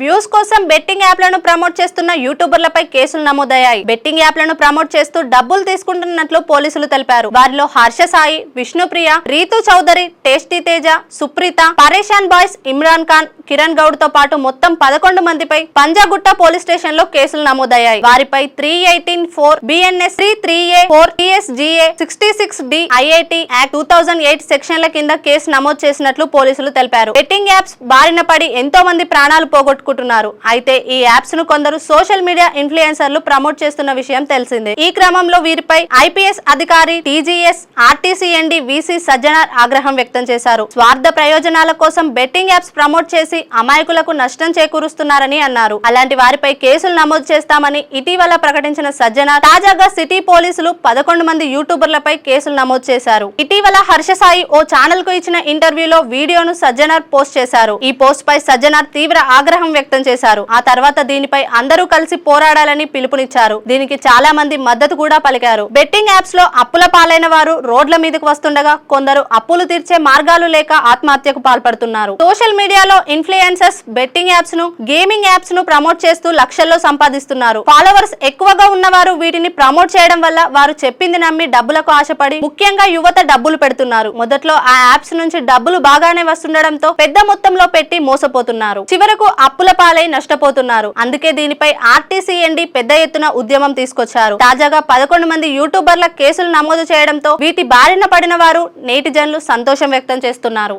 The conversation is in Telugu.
వ్యూస్ కోసం బెట్టింగ్ యాప్లను ప్రమోట్ చేస్తున్న యూట్యూబర్లపై కేసులు నమోదయ్యాయి. బెట్టింగ్ యాప్లను ప్రమోట్ చేస్తూ డబ్బులు తీసుకుంటున్నట్లు పోలీసులు తెలిపారు. వారిలో హర్ష సాయి విష్ణుప్రియ రీతు చౌదరి టేస్టీ తేజ సుప్రీత పరేషాన్ బాయ్స్ ఇమ్రాన్ ఖాన్ కిరణ్ గౌడ్తో పాటు మొత్తం పదకొండు మందిపై పంజాగుట్ట పోలీస్ స్టేషన్లో కేసులు నమోదయ్యాయి. వారిపై three eighteen four BNS three three A four TSGA sixty six D IIT act two thousand eight సెక్షన్ల కింద కేసు నమోదు చేసినట్లు పోలీసులు తెలిపారు. బెట్టింగ్ యాప్స్ బారిన పడి ఎంతో మంది ప్రాణాలు పోగొట్టుకుంటున్నారు అయితే ఈ యాప్స్ను కొందరు సోషల్ మీడియా ఇన్ఫ్లుయెన్సర్లు ప్రమోట్ చేస్తున్న విషయం తెలిసిందే. ఈ క్రమంలో వీరిపై ఐపీఎస్ అధికారి TGS RTC MD VC Sajjanar ఆగ్రహం వ్యక్తం చేశారు. స్వార్థ ప్రయోజనాల కోసం బెట్టింగ్ యాప్స్ ప్రమోట్ చేసి అమాయకులకు నష్టం చేకూరుస్తున్నారని అన్నారు. అలాంటి వారిపై కేసులు నమోదు చేస్తామని ఇటీవల ప్రకటించిన సజ్జనార్ తాజాగా సిటీ పోలీసులు పదకొండు మంది యూట్యూబర్లపై కేసులు నమోదు చేశారు. ఇటీవల హర్ష సాయి ఓ ఛానల్కు ఇచ్చిన ఇంటర్వ్యూలో వీడియోను సజ్జనార్ పోస్ట్ చేశారు. ఈ పోస్ట్ పై సజ్జనార్ తీవ్ర ఆగ్రహం వ్యక్తం చేశారు. ఆ తర్వాత దీనిపై అందరూ కలిసి పోరాడాలని పిలుపునిచ్చారు. దీనికి చాలా మంది మద్దతు కూడా పలికారు. బెట్టింగ్ యాప్స్లో అప్పుల పాలైన వారు రోడ్ల మీదకు వస్తుండగా కొందరు అప్పులు తీర్చే మార్గాలు లేక ఆత్మహత్యకు పాల్పడుతున్నారు. సోషల్ మీడియాలో ఇన్ఫ్లుయెన్సర్స్ బెట్టింగ్ యాప్స్ను గేమింగ్ యాప్స్ను ప్రమోట్ చేస్తూ లక్షల్లో సంపాదిస్తున్నారు. ఫాలోవర్స్ ఎక్కువగా ఉన్నవారు వీటిని ప్రమోట్ చేయడం వల్ల వారు చెప్పింది నమ్మి డబ్బులకు ఆశపడి ముఖ్యంగా యువత డబ్బులు పెడుతున్నారు. మొదట్లో ఆ యాప్స్ నుంచి డబ్బులు బాగానే వస్తుండడంతో పెద్ద మొత్తంలో పెట్టి మోసపోతున్నారు. చివరకు అప్పుల పాలై నష్టపోతున్నారు. అందుకే దీనిపై ఆర్టీసీఎండి పెద్ద ఎత్తున ఉద్యమం తీసుకొచ్చారు. తాజాగా పదకొండు మంది యూట్యూబర్ల కేసులు నమోదు చేయడంతో వీటి బారిన పడిన వారు నేటిజన్లు సంతోషం వ్యక్తం చేస్తున్నారు.